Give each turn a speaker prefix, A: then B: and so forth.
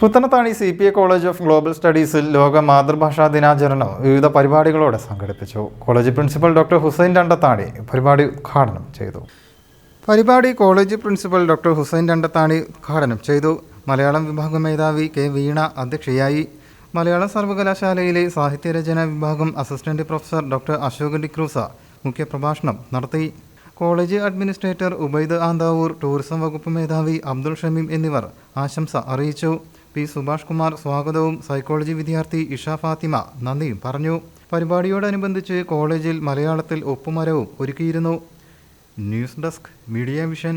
A: Puthanathani C P A college of global സ്റ്റഡീസിൽ ലോക മാതൃഭാഷാ ദിനാചരണം വിവിധ പരിപാടികളോടെ സംഘടിപ്പിച്ചു. College principal doctor Hussain Randathani പരിപാടി ഉദ്ഘാടനം ചെയ്തു. പരിപാടി college principal doctor Hussain Randathani ഉദ്ഘാടനം ചെയ്തു. മലയാളം വിഭാഗം മേധാവി കെ വീണ അധ്യക്ഷയായി. മലയാള സർവകലാശാലയിലെ സാഹിത്യരചന വിഭാഗം assistant professor doctor Ashok D'Cruz മുഖ്യപ്രഭാഷണം നടത്തി. College administrator Ubaid Anthavoor tourism വകുപ്പ് മേധാവി അബ്ദുൾ ഷമീം എന്നിവർ ആശംസ അറിയിച്ചു. പി. സുഭാഷ് കുമാർ സ്വാഗതവും. സൈക്കോളജി വിദ്യാർത്ഥി ഇഷ ഫാത്തിമ നന്ദിയും പറഞ്ഞു. പരിപാടിയോടനുബന്ധിച്ച് കോളേജിൽ മലയാളത്തിൽ ഒപ്പുമരവും ഒരുക്കിയിരുന്നു. News desk media vision.